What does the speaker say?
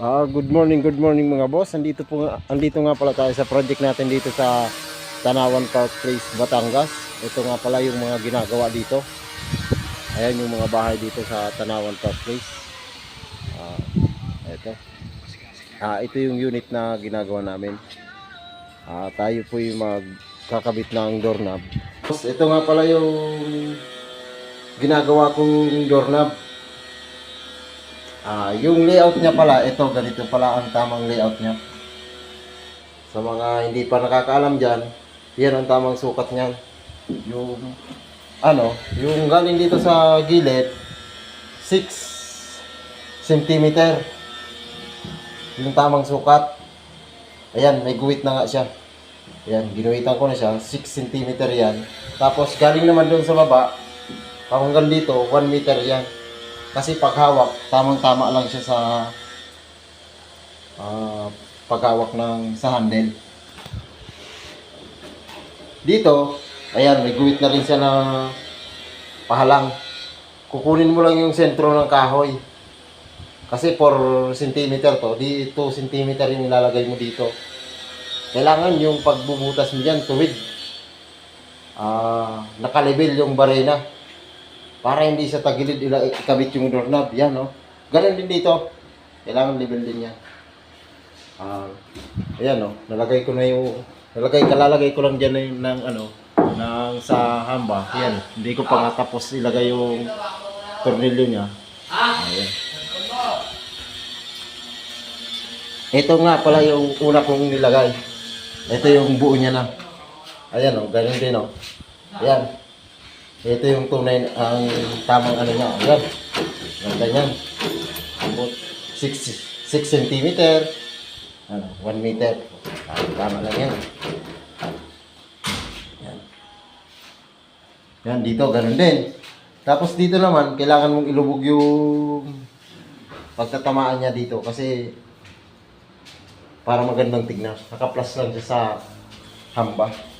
Ah, good morning, good morning mga boss. Andito po andito nga pala tayo sa project natin dito sa Tanawan Park Place, Batangas. Ito nga pala yung mga ginagawa dito. Ayan yung mga bahay dito sa Tanawan Park Place. Ah, ito. Ah, ito yung unit na ginagawa namin. Ah, tayo po yung magkakabit ng doorknob. Ito nga pala yung ginagawa kong doorknob. Ah, yung layout niya pala, ito ganito pala ang tamang layout niya. Sa mga hindi pa nakakaalam diyan, yan ang tamang sukat niyan. Yung ano, yung galing dito sa gilid 6 cm. Yung tamang sukat. Ayan, may guwit na nga siya. Ayan, ginuwitan ko na siya. 6 cm yan. Tapos galing naman doon sa baba, hanggang dito, 1 meter yan. Kasi paghawak, tamang-tama lang siya sa ah, paghawak ng sa handle. Dito, ayan, may guwit na rin siya na pahalang. Kukunin mo lang yung sentro ng kahoy. Kasi 4 cm to, di 2 cm yung ilalagay mo dito. Kailangan yung pagbubutas mo dyan, tuwid. Ah, nakalibel yung barena para hindi sa tagilid ila ikabit yung doorknob. Yan, no? Ganun din dito. Kailangan level din yan. Ah, ayan, no? Nalagay ko na yung, nalagay, kalalagay ko lang dyan yung, ng, ano, ng sa hamba. Yan, hindi ko pa nga tapos ilagay yung tornilyo niya. Ayan. Ito nga pala yung una kong nilagay. Ito yung buo niya na. Ayan, no? Ganun din, no? Ayan. Ito yung tunay ang tamang ano niya. Ayan. Ganda niyan. Abot 6 6 cm. Ano, 1 meter. Tama lang yan. Yan. Yan, dito, ganun din. Tapos dito naman, kailangan mong ilubog yung pagtatamaan niya dito kasi para magandang tignan. Naka-plus lang siya sa hamba.